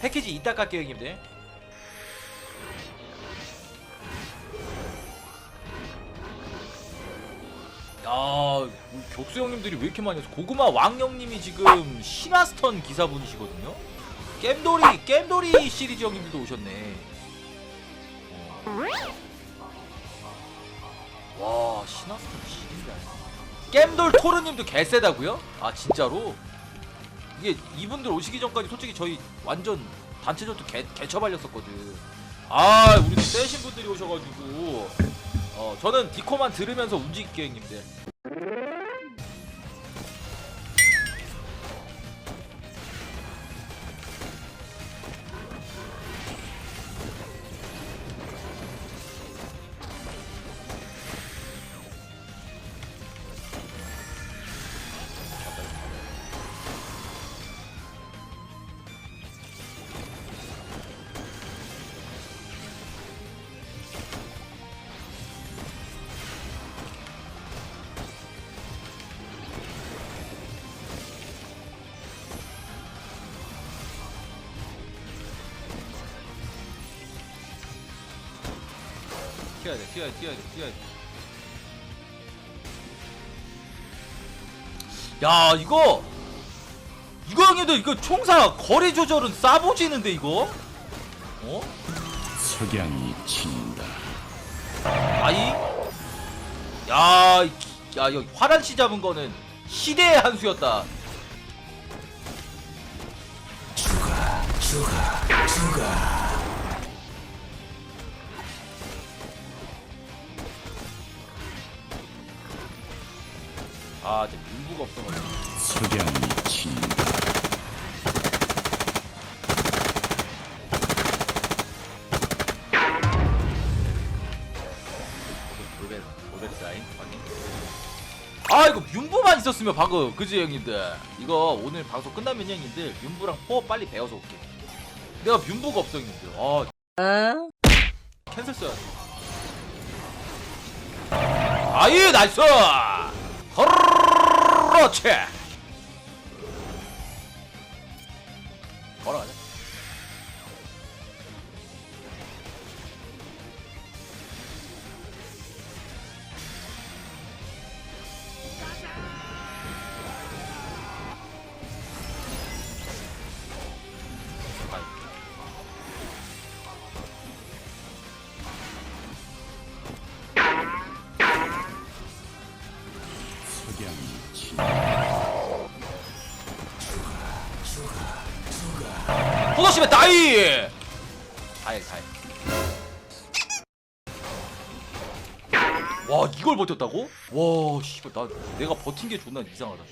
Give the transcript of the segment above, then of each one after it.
패키지 이따 깎게요 형님들 야 격수 형님들이 왜 이렇게 많이 왔어 고구마 왕형님이 지금 신화스턴 기사분이시거든요 겜돌이 겜돌이 시리즈 형님들도 오셨네 어. 와 신화스턴 시리즈 겜돌 토르님도 개세다고요? 아 진짜로? 이게 이분들 오시기 전까지 솔직히 저희 완전 단체 전투 개, 개처발렸었거든. 아 우리 세신 분들이 오셔가지고. 어 저는 디코만 들으면서 움직일게요 형님들 튀어야 돼 튀어야 돼 튀어야 돼 튀어야 돼 야 이거 이거 형님들 이거 총사 거리 조절은 싸보지는데 이거 어? 석양이 친다. 아이 야, 이 기- 야, 이거 화란씨 잡은 거는 시대의 한 수였다. 아, 이제 밀부가 없어가지고. 석양이 친다. 아, 이거 윤부만 있었으면 방금 그지 형님들. 이거 오늘 방송 끝나면 형님들 윤부랑 포 빨리 배워서 올게. 내가 윤부가 없어 형님들. 아, 캔슬 써야 돼. 아이 나이스! 그렇지! 걸어가자. 포도심에 다이! 다이 다이 와 이걸 버텼다고? 와 씨발 나 내가 버틴 게 존나 이상하다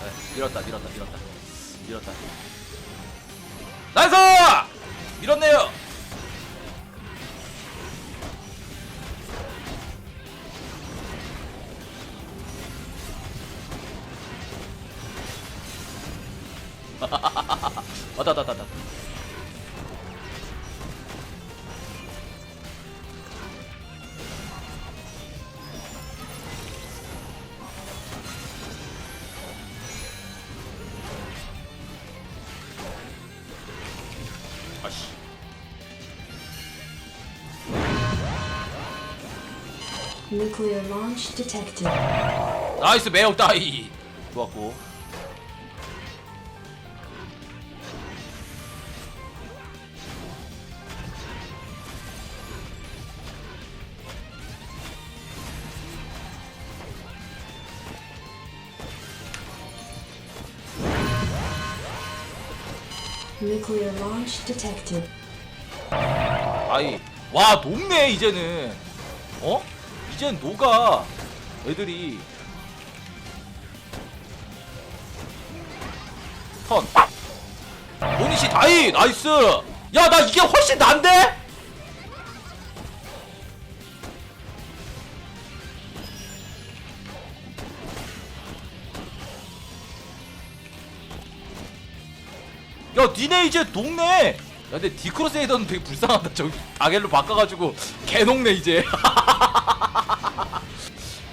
네, 밀었다 밀었다 밀었다 밀었다 나이스! 밀었네요 왔다 왔다 왔다 아씨 Nuclear launch detected. 나이스 매혹 따이 좋았고 Nuclear launch detected. 아이 와 녹네 이제는 어? 이젠 녹아 애들이 턴 모니시 다이 나이스 야 나 이게 훨씬 난데? 야 니네 이제 녹네. 야 근데 디크로세이더는 되게 불쌍하다. 저기 다겔로 바꿔가지고 개 녹네 이제.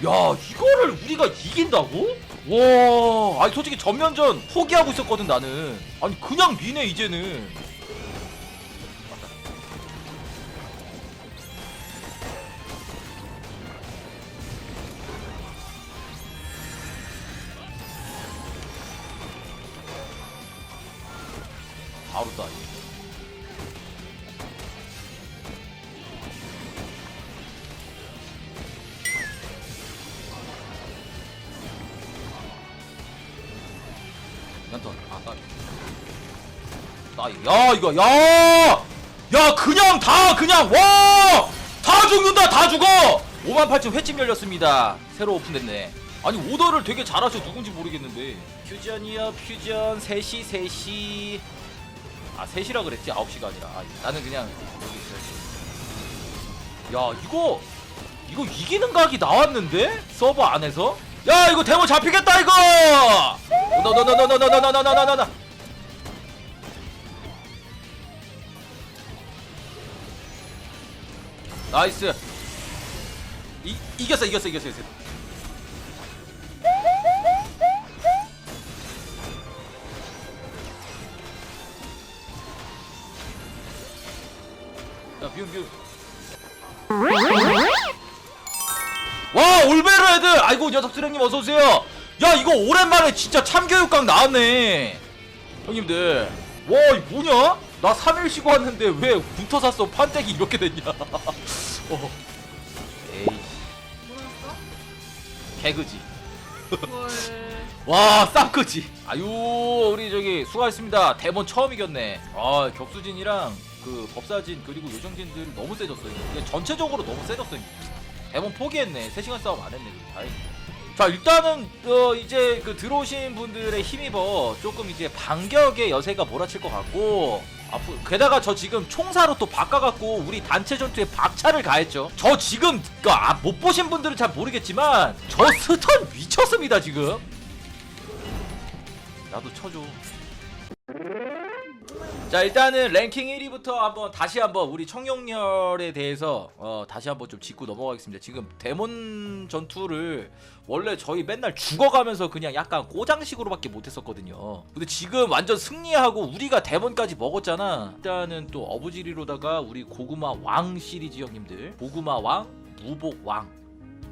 야 이거를 우리가 이긴다고? 와 아니 솔직히 전면전 포기하고 있었거든 나는. 아니 그냥 미네 이제는 연턴. 아까 나이 야 이거 야야 그냥 다 그냥 와! 다 죽는다 다 죽어! 5만 8천 횟집 열렸습니다. 새로 오픈됐네. 아니 오더를 되게 잘하셔 누군지 모르겠는데. 퓨전이야 퓨전. 3시 3시 아 3시라 그랬지 9시가 아니라. 아, 나는 그냥 여기 있어야지. 야 이거 이거 이기는 각이 나왔는데? 서버 안에서 야 이거 데모 잡히겠다 이거 너너너너너너너너너너너 나이스 이 이겼어 이겼어 이겼어 이겼어 야 비움 애들 아이고 녀석 수령님 어서 오세요. 야 이거 오랜만에 진짜 참교육강 나왔네. 형님들. 와이 뭐냐? 나 3일 쉬고 왔는데 왜 군터 샀어? 판때기 이렇게 됐냐? 어. 에이. 뭐였어? 개그지. 뭘 와 쌈크지. 아유 우리 저기 수고하셨습니다. 대본 처음 이겼네. 아 격수진이랑 그 법사진 그리고 요정진들 너무 세졌어요. 이게 전체적으로 너무 세졌어요 대본 포기했네. 3시간 싸움 안 했네 다행이다 자 일단은 어 이제 그 들어오신 분들의 힘입어 조금 이제 반격의 여세가 몰아칠 것 같고 앞으로 게다가 저 지금 총사로 또 바꿔갖고 우리 단체 전투에 박차를 가했죠. 저 지금 그 아, 못 보신 분들은 잘 모르겠지만 저 스턴 미쳤습니다 지금. 나도 쳐줘. 자 일단은 랭킹 1위부터 한번 다시 한번 우리 청룡열에 대해서 어 다시 한번 좀 짚고 넘어가겠습니다. 지금 데몬 전투를 원래 저희 맨날 죽어가면서 그냥 약간 꼬장식으로밖에 못했었거든요. 근데 지금 완전 승리하고 우리가 데몬까지 먹었잖아. 일단은 또 어부지리로다가 우리 고구마 왕 시리즈 형님들, 고구마 왕, 무복 왕.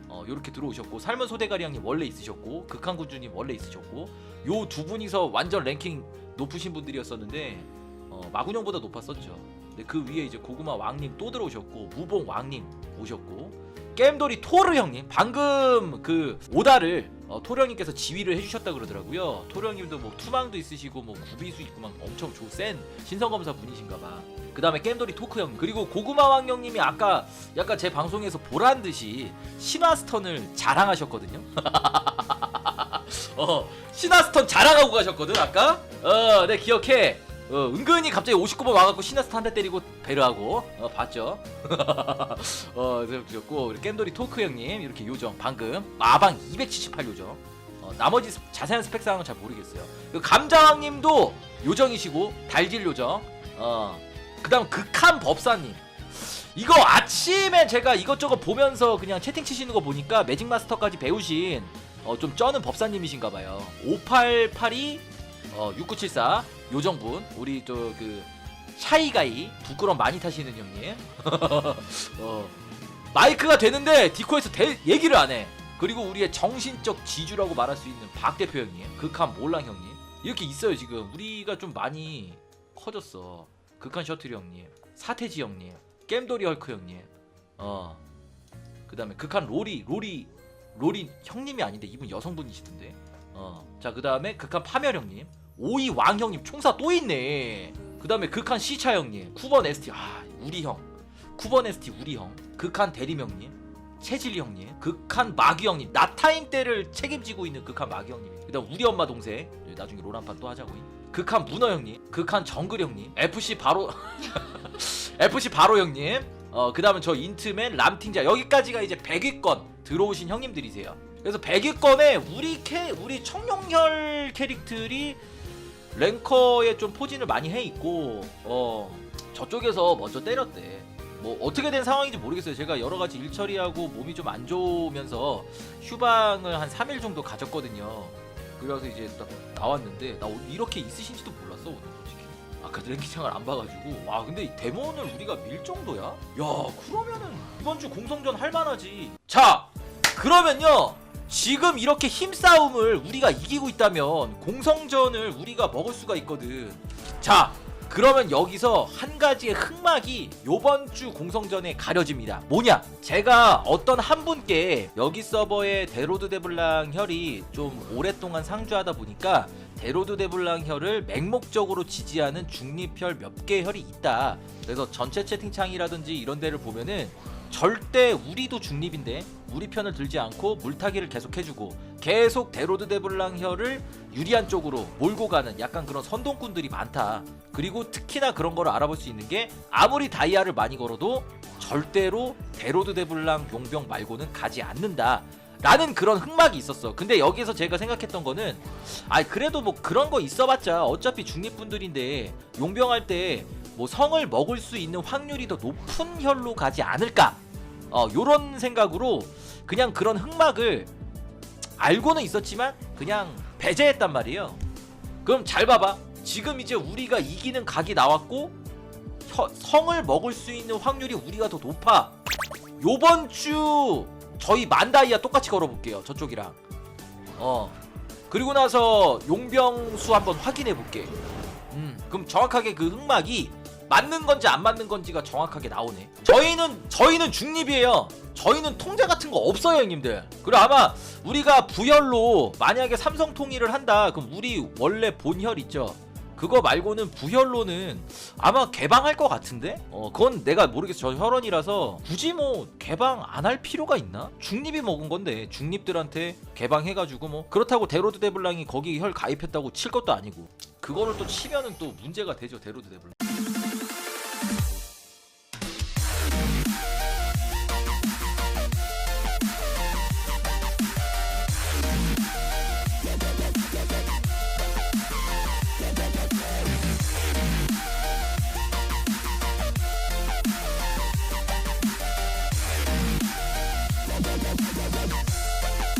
어, 요렇게 들어오셨고 삶은 소대가리 형님 원래 있으셨고 극한군주님 원래 있으셨고 요 두 분이서 완전 랭킹 높으신 분들이었었는데 어, 마군형보다 높았었죠. 근데 그 위에 이제 고구마 왕님 또 들어오셨고 무봉 왕님 오셨고 게임돌이 토르 형님 방금 그 오다를 어, 토르 형님께서 지휘를 해주셨다 그러더라고요. 토르 형님도 뭐 투망도 있으시고 뭐 구비수 있고 막 엄청 조센 신성 검사 분이신가봐. 그 다음에 게임돌이 토크 형 그리고 고구마 왕 형님이 아까 약간 제 방송에서 보란 듯이 신화 스턴을 자랑하셨거든요. 어 신화 스턴 자랑하고 가셨거든 아까. 어네 기억해. 어, 은근히 갑자기 59번 와갖고 신나스타 한 대 때리고 배려하고 어, 봤죠? 어 그랬고 우리 겜돌이 토크 형님 이렇게 요정 방금 마방 278 요정. 어, 나머지 스- 자세한 스펙 사항은 잘 모르겠어요. 그 감자왕님도 요정이시고 달질 요정. 어 그다음 극한 법사님. 이거 아침에 제가 이것저것 보면서 그냥 채팅 치시는 거 보니까 매직 마스터까지 배우신 어, 좀 쩌는 법사님이신가 봐요. 5882 어, 6974 요정분. 우리 저 그 샤이가이 부끄럼 많이 타시는 형님. 어, 마이크가 되는데 디코에서 대, 얘기를 안 해. 그리고 우리의 정신적 지주라고 말할 수 있는 박 대표 형님 극한 몰랑 형님. 이렇게 있어요 지금. 우리가 좀 많이 커졌어. 극한 셔틀 형님 사태지 형님 겜돌이 헐크 형님. 어. 그다음에 극한 로리 로리 로리 형님이 아닌데 이분 여성분이시던데. 어자 그다음에 극한 파멸 형님 오이 왕 형님 총사 또 있네. 그 다음에 극한 시차 형님 쿠번 ST 아 우리 형. 쿠번 ST 우리 형. 극한 대림 형님. 체질리 형님. 극한 마귀 형님. 나타임 때를 책임지고 있는 극한 마귀 형님. 그다음 우리 엄마 동생. 나중에 롤한판 또 하자고. 극한 문어 형님. 극한 정글 형님. FC 바로 FC 바로 형님. 어 그 다음에 저 인트맨 람팅자. 여기까지가 이제 100위권 들어오신 형님들이세요. 그래서 100위권에 우리 캐 우리 청룡혈 캐릭들이 랭커에 좀 포진을 많이 해 있고 어 저쪽에서 먼저 때렸대 뭐 어떻게 된 상황인지 모르겠어요. 제가 여러 가지 일 처리하고 몸이 좀 안 좋으면서 휴방을 한 3일 정도 가졌거든요. 그래서 이제 딱 나왔는데 나 이렇게 있으신지도 몰랐어 오늘 솔직히. 아까 랭킹창을 안 봐가지고 와 근데 이 데몬을 우리가 밀 정도야? 야 그러면은 이번 주 공성전 할만하지. 자 그러면요. 지금 이렇게 힘싸움을 우리가 이기고 있다면 공성전을 우리가 먹을 수가 있거든. 자, 그러면 여기서 한 가지의 흑막이 요번 주 공성전에 가려집니다. 뭐냐? 제가 어떤 한 분께 여기 서버에 데로드 데블랑 혈이 좀 오랫동안 상주하다 보니까 데로드 데블랑 혈을 맹목적으로 지지하는 중립혈 몇 개 혈이 있다. 그래서 전체 채팅창이라든지 이런 데를 보면은 절대 우리도 중립인데 우리 편을 들지 않고 물타기를 계속 해주고 계속 데로드 데블랑 혈을 유리한 쪽으로 몰고 가는 약간 그런 선동꾼들이 많다. 그리고 특히나 그런 거를 알아볼 수 있는 게 아무리 다이아를 많이 걸어도 절대로 데로드 데블랑 용병 말고는 가지 않는다. 라는 그런 흑막이 있었어. 근데 여기서 제가 생각했던 거는 아 그래도 뭐 그런 거 있어봤자 어차피 중립분들인데 용병할 때 뭐 성을 먹을 수 있는 확률이 더 높은 혈로 가지 않을까? 어 요런 생각으로 그냥 그런 흑막을 알고는 있었지만 그냥 배제했단 말이에요. 그럼 잘 봐봐. 지금 이제 우리가 이기는 각이 나왔고 혀- 성을 먹을 수 있는 확률이 우리가 더 높아. 요번 주 저희 만다이아 똑같이 걸어볼게요. 저쪽이랑. 어. 그리고 나서 용병 수 한번 확인해 볼게. 음. 그럼 정확하게 그 흑막이 맞는 건지 안 맞는 건지가 정확하게 나오네. 저희는 저희는 중립이에요. 저희는 통제 같은 거 없어요, 형님들. 그리고 아마 우리가 부혈로 만약에 삼성 통일을 한다. 그럼 우리 원래 본혈 있죠. 그거 말고는 부혈로는 아마 개방할 것 같은데? 어, 그건 내가 모르겠어. 저 혈원이라서 굳이 뭐 개방 안 할 필요가 있나? 중립이 먹은 건데 중립들한테 개방해가지고 뭐 그렇다고 데로드 데블랑이 거기 혈 가입했다고 칠 것도 아니고 그거를 또 치면은 또 문제가 되죠 데로드 데블랑.